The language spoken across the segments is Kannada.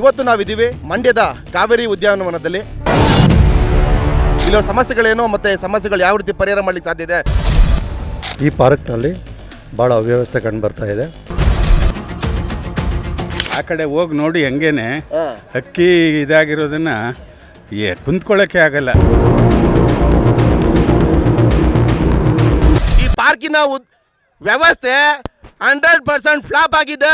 ಇವತ್ತು ನಾವಿದ್ದೀವಿ ಮಂಡ್ಯದ ಕಾವೇರಿ ಉದ್ಯಾನವನದಲ್ಲಿ ಇಲ್ಲಿರೋ ಸಮಸ್ಯೆಗಳೇನು ಮತ್ತು ಸಮಸ್ಯೆಗಳು ಯಾವ ರೀತಿ ಪರಿಹಾರ ಮಾಡಲಿಕ್ಕೆ ಸಾಧ್ಯ ಇದೆ? ಈ ಪಾರ್ಕ್ನಲ್ಲಿ ಭಾಳ ಅವ್ಯವಸ್ಥೆ ಕಂಡು ಬರ್ತಾ ಇದೆ. ಆ ಕಡೆ ಹೋಗಿ ನೋಡಿ ಹಂಗೇನೆ ಅಕ್ಕಿ ಇದಾಗಿರೋದನ್ನ ಏ ಕುಂತ್ಕೊಳ್ಳೋಕ್ಕೆ ಆಗಲ್ಲ. ಈ ಪಾರ್ಕಿನ ಉದ್- ವ್ಯವಸ್ಥೆ ಹಂಡ್ರೆಡ್ ಪರ್ಸೆಂಟ್ ಫ್ಲಾಪ್ ಆಗಿದೆ.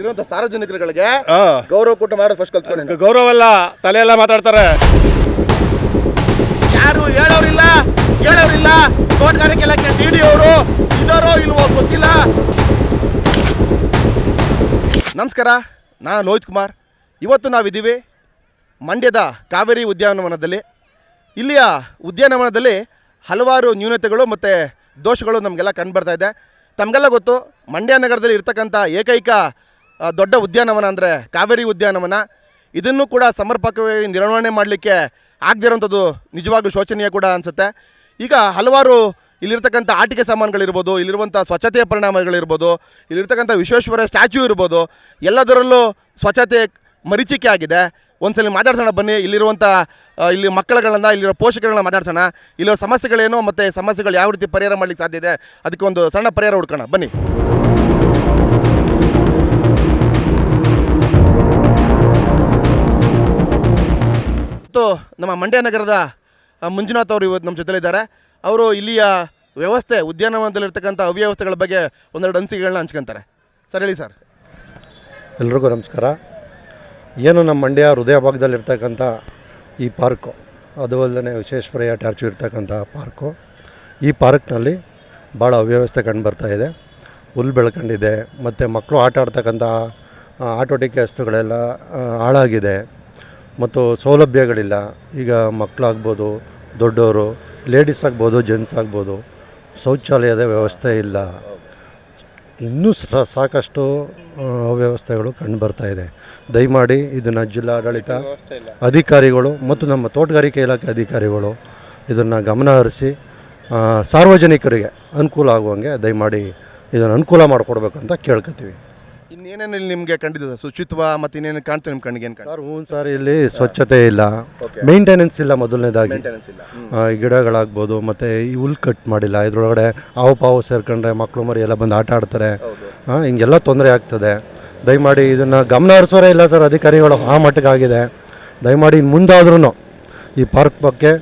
ಇಲ್ಲಿರುವಂಥ ಸಾರ್ವಜನಿಕರುಗಳಿಗೆ ಗೌರವ ಕೂಟ ಮಾಡೋದು ಫಸ್ಟ್ ಕಲ್ತ್ಕೊಂಡು ಗೌರವ ಅಲ್ಲ ತಲೆ ಎಲ್ಲ ಮಾತಾಡ್ತಾರೆ. ಯಾರು ಹೇಳೋರಿಲ್ಲ ಹೇಳೋರಿಲ್ಲ. ತೋಟಗಾರಿಕೆ ಇಲಾಖೆ ಡಿ ಡಿ ಅವರು ಇದಾರೋ ಇಲ್ವೋ ಗೊತ್ತಿಲ್ಲ. ನಮಸ್ಕಾರ ನಾನು ಲೋಹಿತ್ ಕುಮಾರ್. ಇವತ್ತು ನಾವಿದ್ದೀವಿ ಮಂಡ್ಯದ ಕಾವೇರಿ ಉದ್ಯಾನವನದಲ್ಲಿ. ಇಲ್ಲಿಯ ಉದ್ಯಾನವನದಲ್ಲಿ ಹಲವಾರು ನ್ಯೂನತೆಗಳು ಮತ್ತು ದೋಷಗಳು ನಮಗೆಲ್ಲ ಕಂಡುಬರ್ತಾ ಇದೆ. ತಮಗೆಲ್ಲ ಗೊತ್ತು ಮಂಡ್ಯ ನಗರದಲ್ಲಿ ಇರ್ತಕ್ಕಂಥ ಏಕೈಕ ದೊಡ್ಡ ಉದ್ಯಾನವನ ಅಂದರೆ ಕಾವೇರಿ ಉದ್ಯಾನವನ. ಇದನ್ನು ಕೂಡ ಸಮರ್ಪಕವಾಗಿ ನಿರ್ವಹಣೆ ಮಾಡಲಿಕ್ಕೆ ಆಗದಿರೋಂಥದ್ದು ನಿಜವಾಗ್ಲೂ ಶೋಚನೀಯ ಕೂಡ ಅನಿಸುತ್ತೆ. ಈಗ ಹಲವಾರು ಇಲ್ಲಿರ್ತಕ್ಕಂಥ ಆಟಿಕೆ ಸಾಮಾನುಗಳಿರ್ಬೋದು, ಇಲ್ಲಿರುವಂಥ ಸ್ವಚ್ಛತೆಯ ಪರಿಣಾಮಗಳಿರ್ಬೋದು, ಇಲ್ಲಿರ್ತಕ್ಕಂಥ ವಿಶ್ವೇಶ್ವರ ಸ್ಟ್ಯಾಚ್ಯೂ ಇರ್ಬೋದು, ಎಲ್ಲದರಲ್ಲೂ ಸ್ವಚ್ಛತೆ ಮರೀಚಿಕೆ ಆಗಿದೆ. ಒಂದ್ಸಲ ಮಾತಾಡ್ಸೋಣ ಬನ್ನಿ, ಇಲ್ಲಿರುವಂಥ ಇಲ್ಲಿ ಮಕ್ಕಳುಗಳನ್ನ, ಇಲ್ಲಿರೋ ಪೋಷಕರನ್ನ ಮಾತಾಡ್ಸೋಣ. ಇಲ್ಲಿರೋ ಸಮಸ್ಯೆಗಳೇನು ಮತ್ತು ಸಮಸ್ಯೆಗಳು ಯಾವ ರೀತಿ ಪರಿಹಾರ ಮಾಡಲಿಕ್ಕೆ ಸಾಧ್ಯ ಇದೆ? ಅದಕ್ಕೆ ಒಂದು ಸಣ್ಣ ಪರಿಹಾರ ಹುಡ್ಕೋಣ. ಬನ್ನಿ. ಇವತ್ತು ನಮ್ಮ ಮಂಡ್ಯ ನಗರದ ಮಂಜುನಾಥ್ ಅವರು ಇವತ್ತು ನಮ್ಮ ಜೊತೆಲಿದ್ದಾರೆ. ಅವರು ಇಲ್ಲಿಯ ವ್ಯವಸ್ಥೆ, ಉದ್ಯಾನವನದಲ್ಲಿರ್ತಕ್ಕಂಥ ಅವ್ಯವಸ್ಥೆಗಳ ಬಗ್ಗೆ ಒಂದೆರಡು ಅನಿಸಿಕೆಗಳನ್ನ ಹಂಚ್ಕೊಂತಾರೆ. ಸರ್, ಹೇಳಿ ಸರ್. ಎಲ್ರಿಗೂ ನಮಸ್ಕಾರ. ಏನು ನಮ್ಮ ಮಂಡ್ಯ ಹೃದಯ ಭಾಗದಲ್ಲಿರ್ತಕ್ಕಂಥ ಈ ಪಾರ್ಕು, ಅದು ಅಲ್ಲದೆ ವಿಶ್ವೇಶ್ವರಯ್ಯ ಟಾರ್ಚು ಇರ್ತಕ್ಕಂಥ ಪಾರ್ಕು, ಈ ಪಾರ್ಕ್ನಲ್ಲಿ ಭಾಳ ಅವ್ಯವಸ್ಥೆ ಕಂಡು ಬರ್ತಾ ಇದೆ. ಹುಲ್ಲು ಬೆಳ್ಕೊಂಡಿದೆ, ಮತ್ತು ಮಕ್ಕಳು ಆಟ ಆಡ್ತಕ್ಕಂಥ ಆಟೋಟಿಕೆ ವಸ್ತುಗಳೆಲ್ಲ ಹಾಳಾಗಿದೆ. ಮತ್ತು ಸೌಲಭ್ಯಗಳಿಲ್ಲ. ಈಗ ಮಕ್ಕಳಾಗ್ಬೋದು ದೊಡ್ಡವರು ಲೇಡೀಸ್ ಆಗ್ಬೋದು ಜೆಂಟ್ಸ್ ಆಗ್ಬೋದು ಶೌಚಾಲಯದ ವ್ಯವಸ್ಥೆ ಇಲ್ಲ. ಇನ್ನೂ ಸ- ಸಾಕಷ್ಟು ಅವ್ಯವಸ್ಥೆಗಳು ಕಂಡು ಬರ್ತಾ ಇದೆ. ದಯಮಾಡಿ ಇದನ್ನು ಜಿಲ್ಲಾಡಳಿತ ಅಧಿಕಾರಿಗಳು ಮತ್ತು ನಮ್ಮ ತೋಟಗಾರಿಕೆ ಇಲಾಖೆ ಅಧಿಕಾರಿಗಳು ಇದನ್ನು ಗಮನ ಹರಿಸಿ ಆ, ಸಾರ್ವಜನಿಕರಿಗೆ ಅನುಕೂಲ ಆಗುವಂಗೆ ದಯಮಾಡಿ ಇದನ್ನು ಅನುಕೂಲ ಮಾಡಿಕೊಡ್ಬೇಕು ಅಂತ ಕೇಳ್ಕೊತೀವಿ ಇನ್ನೇನೇನು ಇಲ್ಲಿ ನಿಮಗೆ ಕಂಡಿದೆ ಶುಚಿತ್ವ ಮತ್ತು ಇನ್ನೇನು ಕಾಣ್ತದೆ ನಿಮ್ಮ ಕಣ್ಣಿಗೆ ಏನು ಕಾಣ್ತದೆ? ಸರ್ ಹ್ಞೂ ಸರ್ ಇಲ್ಲಿ ಸ್ವಚ್ಛತೆ ಇಲ್ಲ. ಮೇಂಟೆನೆನ್ಸ್ ಇಲ್ಲ ಮೊದಲನೇದಾಗಿ. ಮೇಂಟೆನೆನ್ಸ್ ಇಲ್ಲ. ಹ್ಮ್. ಆ, ಈ ಗಿಡಗಳಾಗ್ಬೋದು ಮತ್ತು ಈ ಹುಲ್ ಕಟ್ ಮಾಡಿಲ್ಲ. ಇದ್ರೊಳಗಡೆ ಹಾವು ಪಾವು ಸೇರ್ಕೊಂಡ್ರೆ ಮಕ್ಕಳು ಮರಿ ಎಲ್ಲ ಬಂದು ಆಟ ಆಡ್ತಾರೆ. ಹಿಂಗೆಲ್ಲ ತೊಂದರೆ ಆಗ್ತದೆ. ದಯಮಾಡಿ ಇದನ್ನು ಗಮನ ಹರಿಸೋರೇ ಇಲ್ಲ ಸರ್ ಅಧಿಕಾರಿಗಳು ಆ ಮಟ್ಟಕ್ಕಾಗಿದೆ ದಯಮಾಡಿ ಇನ್ನು ಮುಂದಾದ್ರೂ ಈ ಪಾರ್ಕ್ ಬಗ್ಗೆ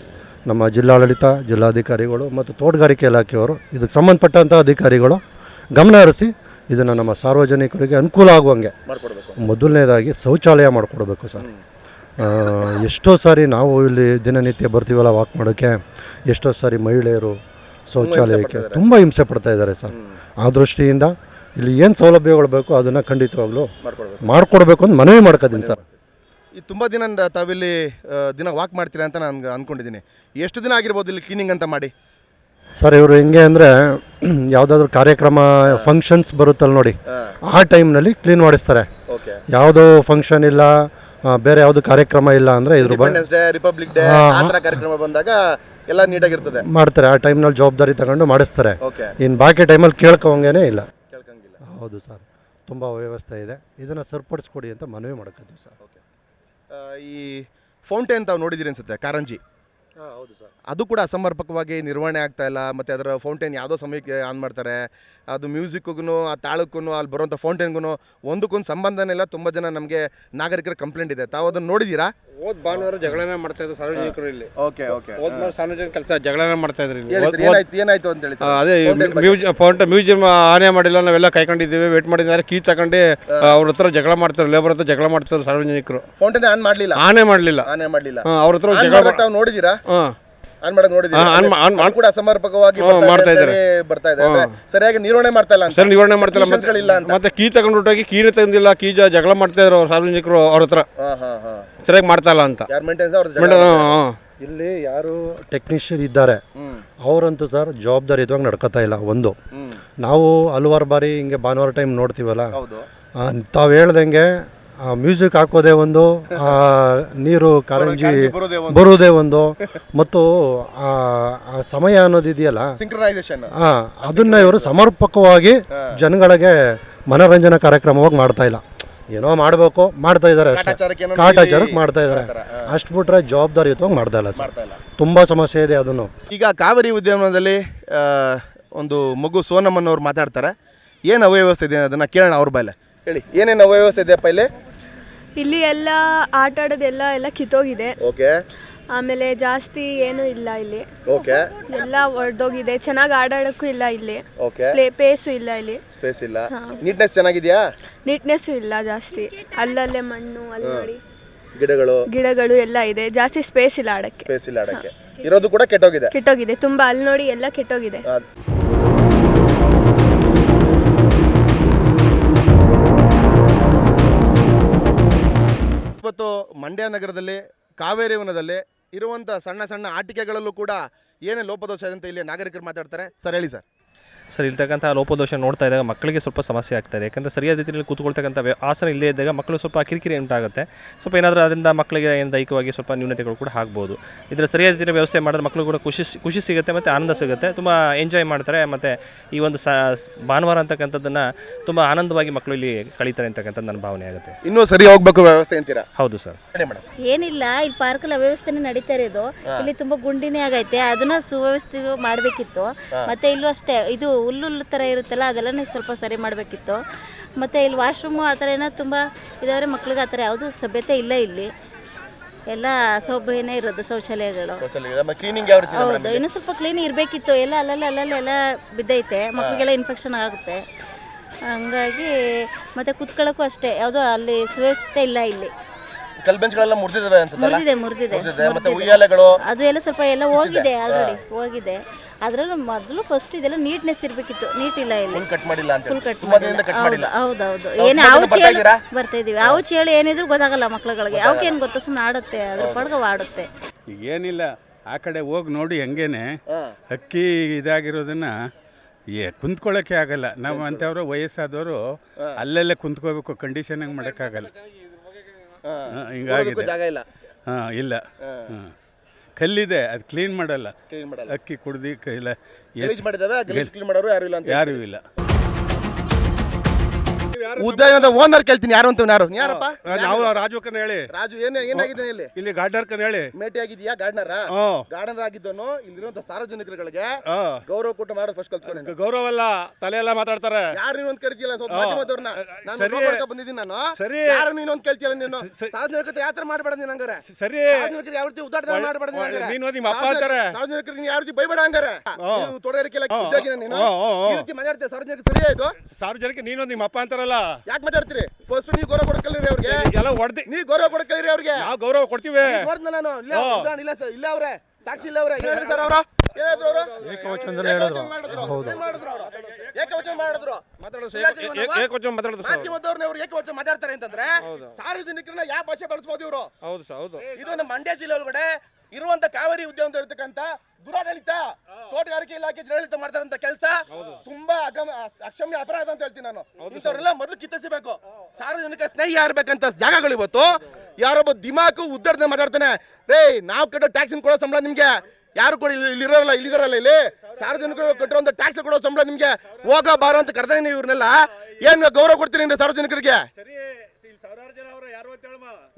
ನಮ್ಮ ಜಿಲ್ಲಾಡಳಿತ ಜಿಲ್ಲಾಧಿಕಾರಿಗಳು ಮತ್ತು ತೋಟಗಾರಿಕೆ ಇಲಾಖೆಯವರು ಇದಕ್ಕೆ ಸಂಬಂಧಪಟ್ಟಂಥ ಅಧಿಕಾರಿಗಳು ಗಮನ ಹರಿಸಿ ಇದನ್ನು ನಮ್ಮ ಸಾರ್ವಜನಿಕರಿಗೆ ಅನುಕೂಲ ಆಗುವಂಗೆ ಮೊದಲನೇದಾಗಿ ಶೌಚಾಲಯ ಮಾಡಿಕೊಡ್ಬೇಕು ಸರ್. ಎಷ್ಟೋ ಸಾರಿ ನಾವು ಇಲ್ಲಿ ದಿನನಿತ್ಯ ಬರ್ತೀವಲ್ಲ ವಾಕ್ ಮಾಡೋಕ್ಕೆ ಎಷ್ಟೋ ಸಾರಿ ಮಹಿಳೆಯರು ಶೌಚಾಲಯಕ್ಕೆ ತುಂಬ ಹಿಂಸೆ ಪಡ್ತಾ ಇದ್ದಾರೆ. ಸರ್. ಆ ದೃಷ್ಟಿಯಿಂದ ಇಲ್ಲಿ ಏನು ಸೌಲಭ್ಯಗಳು ಬೇಕು ಅದನ್ನು ಖಂಡಿತವಾಗ್ಲೂ ಮಾಡ್ಕೊಡ್ಬೇಕು. ಮಾಡಿಕೊಡ್ಬೇಕು ಅಂತ ಮನವಿ ಮಾಡ್ಕೋದೀನಿ ಸರ್. ಈ ತುಂಬ ದಿನ ತಾವಿಲ್ಲಿ ದಿನ ವಾಕ್ ಮಾಡ್ತೀರಾ ಅಂತ ನಾನು ಅಂದ್ಕೊಂಡಿದ್ದೀನಿ ಎಷ್ಟು ದಿನ ಆಗಿರ್ಬೋದು ಇಲ್ಲಿ ಕ್ಲೀನಿಂಗ್ ಅಂತ ಮಾಡಿ? ಸರ್ ಇವರು ಹೆಂಗೆ ಅಂದರೆ ಯಾವುದಾದ್ರೂ ಕಾರ್ಯಕ್ರಮ ಫಂಕ್ಷನ್ಸ್ ಬರುತ್ತಲ್ಲ ನೋಡಿ ಆ ಟೈಮ್ನಲ್ಲಿ ಕ್ಲೀನ್ ಮಾಡಿಸ್ತಾರೆ. ಯಾವುದೋ ಫಂಕ್ಷನ್ ಇಲ್ಲ ಬೇರೆ ಯಾವುದು ಕಾರ್ಯಕ್ರಮ ಇಲ್ಲ ಅಂದರೆ ಇದ್ರ ಬಗ್ಗೆ ರಿಪಬ್ಲಿಕ್ ಡೇ ಹಾ, ಆ ಥರ ಕಾರ್ಯಕ್ರಮ ಬಂದಾಗ ಎಲ್ಲ ನೀಟಾಗಿರ್ತದೆ. ಮಾಡ್ತಾರೆ. ಆ ಟೈಮ್ನಲ್ಲಿ ಜವಾಬ್ದಾರಿ ತಗೊಂಡು ಮಾಡಿಸ್ತಾರೆ. ಇನ್ನು ಬಾಕಿ ಟೈಮಲ್ಲಿ ಕೇಳ್ಕೊಂಗೇನೆ ಇಲ್ಲ. ಕೇಳ್ಕಂಗಿಲ್ಲ. ಹೌದು ಸರ್. ತುಂಬ ವ್ಯವಸ್ಥೆ ಇದೆ. ಇದನ್ನು ಸರಿಪಡಿಸ್ಕೊಡಿ ಅಂತ ಮನವಿ ಮಾಡ್ಕೊತೀವಿ ಸರ್. ಓಕೆ. ಈ ಫೌಂಟೇನ್ ತಾವು ನೋಡಿದ್ದೀರಿ ಅನ್ಸುತ್ತೆ ಕಾರಂಜಿ. ಹೌದು ಸರ್. ಅದು ಕೂಡ ಅಸಮರ್ಪಕವಾಗಿ ನಿರ್ವಹಣೆ ಆಗ್ತಾ ಇಲ್ಲ ಮತ್ತೆ ಅದರ ಫೌಂಟೇನ್ ಯಾವುದೋ ಸಮಯಕ್ಕೆ ಆನ್ ಮಾಡ್ತಾರೆ. ಅದು ಮ್ಯೂಸಿಕ್ಗೂ ಆ ತಾಳಕ್ಕೂ ಅಲ್ಲಿ ಬರುವಂಥ ಫೌಂಟೇನ್ಗೂ ಒಂದಕ್ಕೊಂದು ಸಂಬಂಧನೇ ಇಲ್ಲ. ತುಂಬ ಜನ ನಮಗೆ ನಾಗರಿಕರ ಕಂಪ್ಲೇಂಟ್ ಇದೆ. ತಾವು ಅದನ್ನು ನೋಡಿದ್ದೀರಾ? ಓದ್ ಭಾನುವಾರ ಜಗಳನೇ ಮಾಡ್ತಾ ಇದ್ರು ಸಾರ್ವಜನಿಕರು ಇಲ್ಲಿ. Okay okay. ಓದ್ ಸಾರ್ವಜನಿಕ ಕೆಲಸ ಜಗಳನೇ ಮಾಡ್ತಾ ಇದ್ರು ಇಲ್ಲಿ. ಹೇಳಿ ಸರ್ ಏನಾಯ್ತು ಏನಾಯ್ತು ಅಂತ ಹೇಳಿ ಆ, ಅದೇ ಮ್ಯೂಸಿಯಂ ಫೌಂಟ ಮ್ಯೂಸಿಯಂ ಆನೆ ಮಾಡಿಲ್ಲ ನಾವೆಲ್ಲ ಕಾಯ್ಕೊಂಡಿದ್ದೀವಿ ವೇಟ್ ಮಾಡಿದ್ದಾರೆ ಕೀ ತಗೊಂಡು ಅವ್ರ ಹತ್ರ ಜಗಳ ಮಾಡ್ತಾರೆ ಲೇಬರ್ ಹತ್ರ ಜಗಳ ಮಾಡ್ತಾರೆ ಸಾರ್ವಜನಿಕರು. ಫೌಂಟೇನ್ ಆನ್ ಮಾಡಲಿಲ್ಲ? ಆನೆ ಮಾಡಲಿಲ್ಲ. ಆನೆ ಮಾಡಲಿಲ್ಲ. ಅವ್ರ ಹತ್ರ ಜಗಳ ತಾವು ನೋಡಿದ್ದೀರಾ? ಹಾಂ. ಆನ್ ಮಾಡೋದು ನೋಡಿದ್ದೀರಾ? ಹಾ, on ಅದೇ- ಮಾ- ಅದು ಕೂಡ ಅಸಮರ್ಪಕವಾಗಿ ಹಾ, ಬರ್ತಾ ಮಾಡ್ತಾ ಇದ್ದಾರೆ. ಬರ್ತಾ ಇದೆ. ಅಂದ್ರೆ ಸರಿಯಾಗಿ ನಿರ್ವಹಣೆ ಮಾಡ್ತಾ ಇಲ್ಲ ಅಂತ. ಸರ್ ನಿವಾರಣೆ ಮಾಡ್ತಿಲ್ಲ. Technicians ಗಳಿಲ್ಲ ಅಂತ. ಮತ್ತೆ ಕೀ ತಗೊಂಡು ಹೊರಟೋಗಿ ಕೀನೇ ತಂದಿಲ್ಲ ಕೀ ಜ- ಜಗಳ ಮಾಡ್ತಾ ಇದ್ರು ಅವ್ರ ಸಾರ್ವಜನಿಕರು ಅವ್ರ ಹತ್ರ. ಹಾ ಹಾ ಹಾ. ಸರಿಯಾಗಿ ಮಾಡ್ತಾ ಇಲ್ಲ ಅಂತ. ಯಾರು ಮೇಂಟೆನ್ಸ್ ಅವ್ರ ಮೇಡಮ್ ಹಾಂ ಇಲ್ಲಿ ಯಾರು ಟೆಕ್ನಿಷಿಯನ್ ಇದ್ದಾರೆ ಹ್ಮ್. ಅವರಂತೂ ಸರ್ ಜವಾಬ್ದಾರಿಯುತವಾಗಿ ನಡ್ಕೋತಾ ಇಲ್ಲ ಒಂದು. ಹ್ಮ್. ನಾವು ಹಲವಾರು ಬಾರಿ ಹಿಂಗೆ ಭಾನುವಾರ ಟೈಮ್ ನೋಡ್ತೀವಲ್ಲ ಹೌದು. ತಾವು ಹೇಳ್ದಂಗೆ ಮ್ಯೂಸಿಕ್ ಹಾಕೋದೇ ಒಂದು ಆ, ನೀರು ಕಾರಂಜಿ ಬರೋದೇ ಒಂದು. ಮತ್ತು ಸಮಯ ಅನ್ನೋದಿದೆಯಲ್ಲ ಇದೆಯಲ್ಲ? ಆ, ಅದನ್ನ ಇವರು ಸಮರ್ಪಕವಾಗಿ ಜನಗಳಿಗೆ ಮನೋರಂಜನಾ ಕಾರ್ಯಕ್ರಮವಾಗಿ ಮಾಡ್ತಾ ಇಲ್ಲ. ಏನೋ ಮಾಡಬೇಕು ಮಾಡ್ತಾ ಇದ್ದಾರೆ ಕಾಟಾಚಾರಕ್ಕೆ ಮಾಡ್ತಾ ಇದ್ದಾರೆ ಹಾ. ಅಷ್ಟು ಬಿಟ್ರೆ ಜವಾಬ್ದಾರಿಯುತವಾಗಿ ಮಾಡ್ತಾ ಇಲ್ಲ ಸರ್. ತುಂಬ ಸಮಸ್ಯೆ ಇದೆ ಅದನ್ನು. ಈಗ ಕಾವೇರಿ ಉದ್ಯಮದಲ್ಲಿ ಒಂದು ಮಗು ಸೋನಮ್ಮನವ್ರು ಮಾತಾಡ್ತಾರೆ. ಏನು ಅವ್ಯವಸ್ಥೆ ಇದೆ ಅದನ್ನ ಕೇಳೋಣ ಅವ್ರ ಬೈಲೆ. ಹೇಳಿ ಏನೇನು ಅವ್ಯವಸ್ಥೆ ಇದೆಯಪ್ಪ ಇಲ್ಲಿ? ಇಲ್ಲಿ ಎಲ್ಲ ಆಟ ಆಡೋದೆಲ್ಲ ಎಲ್ಲ ಕಿತ್ತೋಗಿದೆ. ಓಕೆ ಆಮೇಲೆ ಜಾಸ್ತಿ ಏನು ಇಲ್ಲ ಇಲ್ಲಿ. ಓಕೆ ಎಲ್ಲ ಒಡೆದೋಗಿದೆ. ಚೆನ್ನಾಗಿ ಆಡಾಡಕ್ಕೂ ಇಲ್ಲ ಇಲ್ಲಿ. ಓಕೆ ಪೇಸು ಇಲ್ಲ ಇಲ್ಲಿ. ಸ್ಪೇಸ್ ಇಲ್ಲ. ನೀಟ್ನೆಸ್ ಚೆನ್ನಾಗಿದೆಯಾ? ನೀಟ್ನೆಸ್ಸು ಇಲ್ಲ ಜಾಸ್ತಿ. ಅಲ್ಲಲ್ಲೇ ಮಣ್ಣು ಅಲ್ಲಿ ನೋಡಿ. ಗಿಡಗಳು. ಗಿಡಗಳು ಎಲ್ಲ ಇದೆ. ಜಾಸ್ತಿ ಸ್ಪೇಸ್ ಇಲ್ಲ ಆಡಕ್ಕೆ. ಸ್ಪೇಸ್ ಇಲ್ಲ ಆಡಕ್ಕೆ. ಇರೋದು ಕೂಡ ಕೆಟ್ಟೋಗಿದೆ. ಕೆಟ್ಟೋಗಿದೆ. ತುಂಬಾ ಅಲ್ಲಿ ನೋಡಿ ಎಲ್ಲ ಕೆಟ್ಟೋಗಿದೆ. ಮಂಡ್ಯ ನಗರದಲ್ಲಿ, ಕಾವೇರಿ ವನದಲ್ಲಿ ಇರುವಂಥ ಸಣ್ಣ ಸಣ್ಣ ಆಟಿಕೆಗಳಲ್ಲೂ ಕೂಡ ಏನೇ ಲೋಪದೋಷ ಅಂತ ಇಲ್ಲಿ ನಾಗರಿಕರು ಮಾತಾಡ್ತಾರೆ. ಸರ್, ಹೇಳಿ ಸರ್. ಸರ್ ಇಲ್ತಕ್ಕಂಥ ಲೋಪದೋಷ ನೋಡ್ತಾ ಇದ್ದಾಗ ಮಕ್ಕಳಿಗೆ ಸ್ವಲ್ಪ ಸಮಸ್ಯೆ ಆಗ್ತಾಯಿದೆ ಯಾಕಂದರೆ ಸರಿಯಾದ ರೀತಿಯಲ್ಲಿ ಕೂತ್ಕೊಳ್ತಕ್ಕಂಥ ಆಸನ ಇಲ್ಲದೇ ಇದ್ದಾಗ ಮಕ್ಕಳು ಸ್ವಲ್ಪ ಕಿರಿಕಿರಿ ಉಂಟಾಗುತ್ತೆ. ಸ್ವಲ್ಪ ಏನಾದರೂ ಅದರಿಂದ ಮಕ್ಕಳಿಗೆ ಏನು ದೈಹಿಕವಾಗಿ ಸ್ವಲ್ಪ ನ್ಯೂನತೆಗಳು ಕೂಡ ಆಗ್ಬೋದು. ಇದರ ಸರಿಯಾದ ರೀತಿಯಲ್ಲಿ ವ್ಯವಸ್ಥೆ ಮಾಡಿದ್ರೆ ಮಕ್ಕಳು ಕೂಡ ಖುಷಿ ಖುಷಿ ಸಿಗುತ್ತೆ ಮತ್ತು ಆನಂದ ಸಿಗುತ್ತೆ. ತುಂಬ ಎಂಜಾಯ್ ಮಾಡ್ತಾರೆ ಮತ್ತು ಈ ಒಂದು ಸ ಭಾನುವಾರ ಅಂತಕ್ಕಂಥದ್ದನ್ನು ತುಂಬ ಆನಂದವಾಗಿ ಮಕ್ಕಳು ಇಲ್ಲಿ ಕಳೀತಾರೆ ಅಂತಕ್ಕಂಥದ್ದು ನನ್ನ ಭಾವನೆ ಆಗುತ್ತೆ. ಇನ್ನೂ ಸರಿ ಹೋಗ್ಬೇಕು ವ್ಯವಸ್ಥೆ ಅಂತೀರಾ? ಹೌದು ಸರ್. ಏನಿಲ್ಲ ಇಲ್ಲಿ ಪಾರ್ಕಲ್ಲಿ ವ್ಯವಸ್ಥೆನೇ ನಡೀತಾ ಇರೋದು ಇಲ್ಲಿ ತುಂಬ ಗುಂಡಿನೇ ಆಗೈತೆ. ಅದನ್ನ ಸುವ್ಯವಸ್ಥೆ ಮಾಡಬೇಕಿತ್ತು. ಮತ್ತೆ ಇಲ್ಲೂ ಅಷ್ಟೇ ಇದು ಹುಲ್ಲುಲ್ಲು ಥರ ಇರುತ್ತಲ್ಲ ಅದೆಲ್ಲನೇ ಸ್ವಲ್ಪ ಸರಿ ಮಾಡಬೇಕಿತ್ತು. ಮತ್ತೆ ಇಲ್ಲಿ ವಾಶ್ರೂಮು ಆ ಥರ ಏನೋ ತುಂಬ ಇದಾದರೆ ಮಕ್ಳಿಗೆ ಆ ಥರ ಯಾವುದು ಸಭ್ಯತೆ ಇಲ್ಲ ಇಲ್ಲಿ. ಎಲ್ಲ ಸೌಭ್ಯನೇ ಇರೋದು ಶೌಚಾಲಯಗಳು. ಹೌದು ಇನ್ನೂ ಸ್ವಲ್ಪ ಕ್ಲೀನ್ ಇರಬೇಕಿತ್ತು. ಎಲ್ಲ ಅಲ್ಲಲ್ಲಿ ಅಲ್ಲಲ್ಲಿ ಎಲ್ಲ ಬಿದ್ದೈತೆ. ಮಕ್ಕಳಿಗೆಲ್ಲ ಇನ್ಫೆಕ್ಷನ್ ಆಗುತ್ತೆ. ಹಂಗಾಗಿ ಮತ್ತೆ ಕುತ್ಕೊಳ್ಳೋಕ್ಕೂ ಅಷ್ಟೇ ಯಾವುದೋ ಅಲ್ಲಿ ಸುವ್ಯವಸ್ಥೆ ಇಲ್ಲ ಇಲ್ಲಿ. ಮುರಿದಿದೆ ಮುರಿದಿದೆ ಮುರಿದಿದೆ ಅದು ಎಲ್ಲ ಸ್ವಲ್ಪ ಎಲ್ಲ ಹೋಗಿದೆ ಆಲ್ರೆಡಿ ಹೋಗಿದೆ. ಅದ್ರಲ್ಲೂ ಮೊದಲು ಫಸ್ಟ್ ಇದೆಲ್ಲ ನೀಟ್ನೆಸ್ ಇರ್ಬೇಕಿತ್ತು. ನೀಟ್ ಇಲ್ಲ ಇಲ್ಲಿ. ಕಟ್ ಮಾಡಿಲ್ಲ ಅಂತ ಫುಲ್ ಕಟ್ ತುಂಬಾ ದಿನದಿಂದ ಕಟ್ ಮಾಡಿಲ್ಲ. ಹೌದೌದು ಹೌದು. ಏನು ಅವು ಚೇಳು? ಬರ್ತಾ ಇದೀವಿ ಅವು ಚೇಳು ಏನಿದ್ರು ಗೊತ್ತಾಗಲ್ಲ ಮಕ್ಳುಗಳಿಗೆ. ಅವಕ್ಕೆ ಏನು ಗೊತ್ತು? ಸುಮ್ಮನೆ ಆಡುತ್ತೆ. ಅದ್ರ ಪಡ್ಗವ ಆಡುತ್ತೆ. ಈಗ ಏನಿಲ್ಲ. ಆ ಕಡೆ ಹೋಗಿ ನೋಡಿ ಹೆಂಗೇನೆ. ಅಕ್ಕಿ ಇದಾಗಿರೋದನ್ನ ಏ ಕುಂತ್ಕೊಳ್ಳೋಕೆ ಆಗಲ್ಲ. ನಾವು ಅಂಥವ್ರು ವಯಸ್ಸಾದವರು ಅಲ್ಲಲ್ಲೇ ಕುಂತ್ಕೋಬೇಕು. ಕಂಡೀಷನ್ ಮಾಡೋಕ್ಕಾಗಲ್ಲ. ಹಾಂ. ಹಿಂಗಾಗಿದೆ ಜಾಗ ಇಲ್ಲ. ಹಾಂ ಇಲ್ಲ. ಹಾಂ. ಕಲ್ಲಿದೆ ಅದು ಕ್ಲೀನ್ ಮಾಡಲ್ಲ. ಕ್ಲೀನ್ ಮಾಡಲ್ಲ. ಅಕ್ಕಿ ಕುಡ್ದು ಮಾಡಿದಾವೆ ಗಲೀಜ್ ಕ್ಲೀನ್ ಮಾಡೋರು ಯಾರು ಇಲ್ಲ ಅಂತ ಯಾರೂ ಇಲ್ಲ. ಉದ್ಯಾನದ ಓನರ್ ಕೇಳ್ತೀನಿ ಯಾರು ಅಂತ ಯಾರು? ಯಾರಪ್ಪ? ನಾವು ರಾಜುಕನ್ ಹೇಳಿ? ರಾಜು ಏನ್ ಏನಾಗಿದೆ ಇಲ್ಲಿ? ಇಲ್ಲಿ ಗಾರ್ಡರ್ಕನ್ ಹೇಳಿ. ಮೇಟಿ ಆಗಿದ್ಯಾ ಗಾರ್ಡನರ್? ಗಾರ್ಡನರ್ ಆಗಿದ್ದನು ಇಲ್ಲಿರುವಂತ ಸಾರ್ವಜನಿಕರುಗಳಿಗೆ ಗೌರವ ಕೊಟ್ಟು ಮಾಡೋದು ಫಸ್ಟ್ ಕಲ್ತ್ಕೊಂಡು ಗೌರವ ಅಲ್ಲ ತಲೆ ಎಲ್ಲ ಮಾತಾಡ್ತಾರೆ. ಯಾರು ನೀನು ಅಂತ ಕರಿತಿಲ್ಲ ಸ್ವಲ್ಪ. ಮಾಧ್ಯಮದವ್ರನ್ನ? ನಾನು ಸರಿ. ಬಂದಿದ್ದೀನಿ ನಾನು. ಸರಿ. ಯಾರು ನೀನು ಅಂತ ಕೇಳ್ತಿಲ್ಲ ನೀನು? ಸಾರ್ವಜನಿಕತೆ ಸಾರ್ವಜನಿಕರು ಯಾವ ತರ ಮಾಡಬೇಡ ನೀನು ಹಂಗಾರೆ? ಸರಿ. ಸಾರ್ವಜನಿಕರು ಯಾವ ರೀತಿ ಉದ್ದಾಟ ಮಾಡ್ಬೇಡ ಮಾಡಬೇಡ ನೀನು ನಿಮ್ಮ ಅಪ್ಪ ಅಂತಾರೆ. ಸಾರ್ವಜನಿಕರಿಗೆ ನೀನು ಯಾವ ರೀತಿ ಬೈಬೇಡ ಹಂಗಾರೆ? ನೀವು. ಉದ್ಯೋಗಿನ ನೀನು. ಈ ರೀತಿ ಮಾತಾಡ್ತೀಯ ಸಾರ್ವಜನಿಕರು ಸರಿ ಆಯ್ತು ಸಾರ್ವಜನಿಕ ನೀನು ನಿಮ್ಮ ಅಪ್ಪ ಅಂತಾರಲ್ಲ ಯಾಕೆ ಮಾತಾಡ್ತೀರಿ? ಫಸ್ಟ್ ನೀವು ಗೌರವ ಕೊಡಕಲ್ರಿ ಅವ್ರಿಗೆ. ಎಲ್ಲ ಹೊಡ್ದಿ ನೀ ಗೌರವ ಕೊಡಕಲ್ರಿ ಅವ್ರಿಗೆ. ನಾವು ಗೌರವ ಕೊಡ್ತೀವಿ. ನೋಡ್ದ ನಾನು. ಇಲ್ಲ. ಇಲ್ಲ ಸರ್ ಇಲ್ಲ ಅವ್ರೆ. ಸಾಕ್ಷಿ ಇಲ್ಲ ಅವ್ರೆ. ಸರ್ ಅವರು. ಏಕವಚನದಲ್ಲಿ ಹೇಳಿದ್ರು. ಹೌದು. ಏನ್ ಮಾಡಿದ್ರು ಏಕವಚನ ಮಾಡಿದ್ರು. ಮಾತಾಡೋದು ಮಾಧ್ಯಮದವ್ರನ್ನ ಅವ್ರು. ಏಕವಚನ ಮಾತಾಡ್ತಾರೆ ಅಂತಂದ್ರೆ ಸಾರ್ವಜನಿಕರನ್ನ ಯಾವ ಭಾಷೆ ಬಳಸ್ಬೋದು ಇವರು? ಹೌದು ಸರ್ ಹೌದು. ಇದು ನಮ್ಮ ಮಂಡ್ಯ ಜಿಲ್ಲೆ ಒಳಗಡೆ ಇರುವಂತ ಕಾವೇರಿ ಉದ್ಯಮದ ಇರತಕ್ಕಂತ ದುರಾಡಳಿತ ತೋಟಗಾರಿಕೆ ಇಲಾಖೆ ಜಿಲ್ಲಾಡಳಿತ ಮಾಡ್ತಾರಂತ ಕೆಲಸ ತುಂಬಾ ಅಗಮ ಅಕ್ಷಮ್ಯ ಅಪರಾಧ ಅಂತ ಹೇಳ್ತೀನಿ ನಾನು. ಇಂಥವ್ರೆಲ್ಲ ಮೊದಲು ಕಿತ್ತಿಸಬೇಕು ಸಾರ್ವಜನಿಕ ಸ್ನೇಹಿ ಆರ್ಬೇಕಂತ ಜಾಗಗಳು ಇವತ್ತು ಯಾರೊಬ್ಬ ದಿಮಾಕು ಉದ್ದರ್ದ ಮಾತಾಡ್ತಾನೆ ರೇ ನಾವು ಕಟ್ಟೋ ಟ್ಯಾಕ್ಸಿನ ಕೊಡೋ ಸಂಬಳ ನಿಮ್ಗೆ. ಯಾರು ಕೊಡಿ ಇಲ್ಲಿ ಇಲ್ಲಿದಾರಲ್ಲ ಇರೋರಲ್ಲ ಇಲ್ಲಿ ಸಾರ್ವಜನಿಕರು ಕಟ್ಟಿರುವಂತ ಟ್ಯಾಕ್ಸ್ ಕೊಡೋ ಸಂಬಳ ನಿಮ್ಗೆ ಹೋಗ ಬಾರ ಅಂತ ಕರೆದ್ರೆ ನೀವು ಇವ್ರನ್ನೆಲ್ಲ? ಏನ್ ಗೌರವ ಕೊಡ್ತೀರಿ ನೀವು ಸಾರ್ವಜನಿಕರಿಗೆ?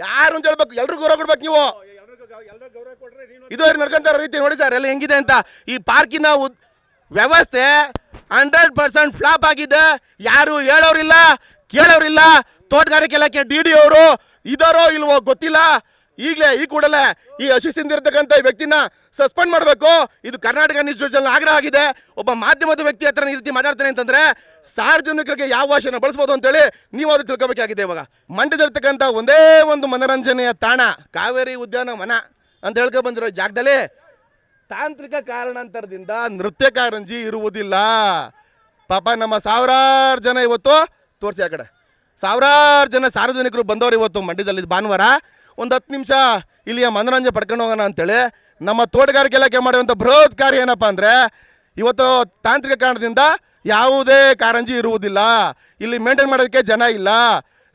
ಯಾರು ಅಂತ ಹೇಳ್ಬೇಕು? ಎಲ್ರು ಗೌರವ ಕೊಡ್ಬೇಕು ನೀವು. ಇದು ನಡ್ಕೊಂತಾರ ರೀತಿ ನೋಡಿ ಸರ್ ಎಲ್ಲ ಹೆಂಗಿದೆ ಅಂತ. ಈ ಪಾರ್ಕಿನ ವ್ಯವಸ್ಥೆ ಹಂಡ್ರೆಡ್ ಪರ್ಸೆಂಟ್ ಫ್ಲಾಪ್ ಆಗಿದೆ. ಯಾರು ಹೇಳೋರಿಲ್ಲ ಕೇಳೋರಿಲ್ಲ. ತೋಟಗಾರಿಕೆ ಇಲಾಖೆ ಡಿ ಡಿ ಅವರು ಇದಾರೋ ಇಲ್ವೋ ಗೊತ್ತಿಲ್ಲ. ಈಗಲೇ ಈ ಕೂಡಲೇ ಈ ಯಶಸ್ಸಿಂದಿರತಕ್ಕಂಥ ಈ ವ್ಯಕ್ತಿನ ಸಸ್ಪೆಂಡ್ ಮಾಡಬೇಕು. ಇದು ಕರ್ನಾಟಕ ನ್ಯೂಸ್ ಆಗ್ರಹ ಆಗಿದೆ. ಒಬ್ಬ ಮಾಧ್ಯಮದ ವ್ಯಕ್ತಿ ಹತ್ರ ಈ ರೀತಿ ಮಾತಾಡ್ತಾನೆ ಅಂತಂದ್ರೆ ಸಾರ್ವಜನಿಕರಿಗೆ ಯಾವ ಭಾಷೆನ ಬಳಸ್ಬೋದು ಅಂತೇಳಿ ನೀವು ಅದು ತಿಳ್ಕೊಬೇಕಾಗಿದೆ ಇವಾಗ. ಮಂಡ್ಯದಲ್ಲಿರ್ತಕ್ಕಂಥ ಒಂದೇ ಒಂದು ಮನೋರಂಜನೆಯ ತಾಣ, ಕಾವೇರಿ ಉದ್ಯಾನವನ ಅಂತ ಹೇಳ್ಕೊ ಬಂದಿರೋ ಜಾಗದಲ್ಲಿ ತಾಂತ್ರಿಕ ಕಾರಣಾಂತರದಿಂದ ನೃತ್ಯ ಕಾರಂಜಿ ಇರುವುದಿಲ್ಲ. ಪಾಪ ನಮ್ಮ ಸಾವಿರಾರು ಜನ ಇವತ್ತು ತೋರಿಸಿ ಆ ಕಡೆ. ಸಾವಿರಾರು ಜನ ಸಾರ್ವಜನಿಕರು ಬಂದವರು ಇವತ್ತು ಮಂಡ್ಯದಲ್ಲಿ ಭಾನುವಾರ. ಒಂದು ಹತ್ತು ನಿಮಿಷ ಇಲ್ಲಿಯ ಮನೋರಂಜನೆ ಪಡ್ಕೊಂಡು ಹೋಗೋಣ ಅಂತೇಳಿ. ನಮ್ಮ ತೋಟಗಾರಿಕೆ ಇಲಾಖೆ ಮಾಡಿರುವಂಥ ಬೃಹತ್ ಕಾರ್ಯ ಏನಪ್ಪ ಅಂದರೆ, ಇವತ್ತು ತಾಂತ್ರಿಕ ಕಾರಣದಿಂದ ಯಾವುದೇ ಕಾರಂಜಿ ಇರುವುದಿಲ್ಲ. ಇಲ್ಲಿ ಮೇಂಟೈನ್ ಮಾಡೋದಕ್ಕೆ ಜನ ಇಲ್ಲ.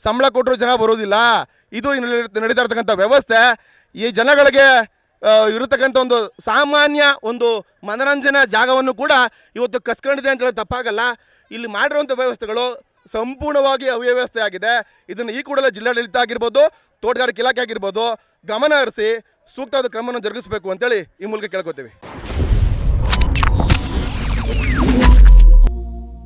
ಸಂಬಳ ಕೊಟ್ಟರು ಜನ ಬರೋದಿಲ್ಲ ಇದು ನಡೀತಾ ಇರ್ತಕ್ಕಂಥ ವ್ಯವಸ್ಥೆ. ಈ ಜನಗಳಿಗೆ ಇರತಕ್ಕಂಥ ಒಂದು ಸಾಮಾನ್ಯ ಒಂದು ಮನರಂಜನಾ ಜಾಗವನ್ನು ಕೂಡ ಇವತ್ತು ಕಸ್ಕೊಂಡಿದೆ ಅಂತೇಳಿ ತಪ್ಪಾಗಲ್ಲ. ಇಲ್ಲಿ ಮಾಡಿರುವಂಥ ವ್ಯವಸ್ಥೆಗಳು ಸಂಪೂರ್ಣವಾಗಿ ಅವ್ಯವಸ್ಥೆ ಆಗಿದೆ ಇದನ್ನು ಈ ಕೂಡಲೇ ಜಿಲ್ಲಾಡಳಿತ ಆಗಿರ್ಬೋದು, ತೋಟಗಾರಿಕೆ ಇಲಾಖೆ ಆಗಿರ್ಬೋದು ಗಮನ ಹರಿಸಿ ಸೂಕ್ತವಾದ ಕ್ರಮವನ್ನು ಜರುಗಿಸಬೇಕು ಅಂತೇಳಿ ಈ ಮೂಲಕ ಕೇಳ್ಕೊತೀವಿ.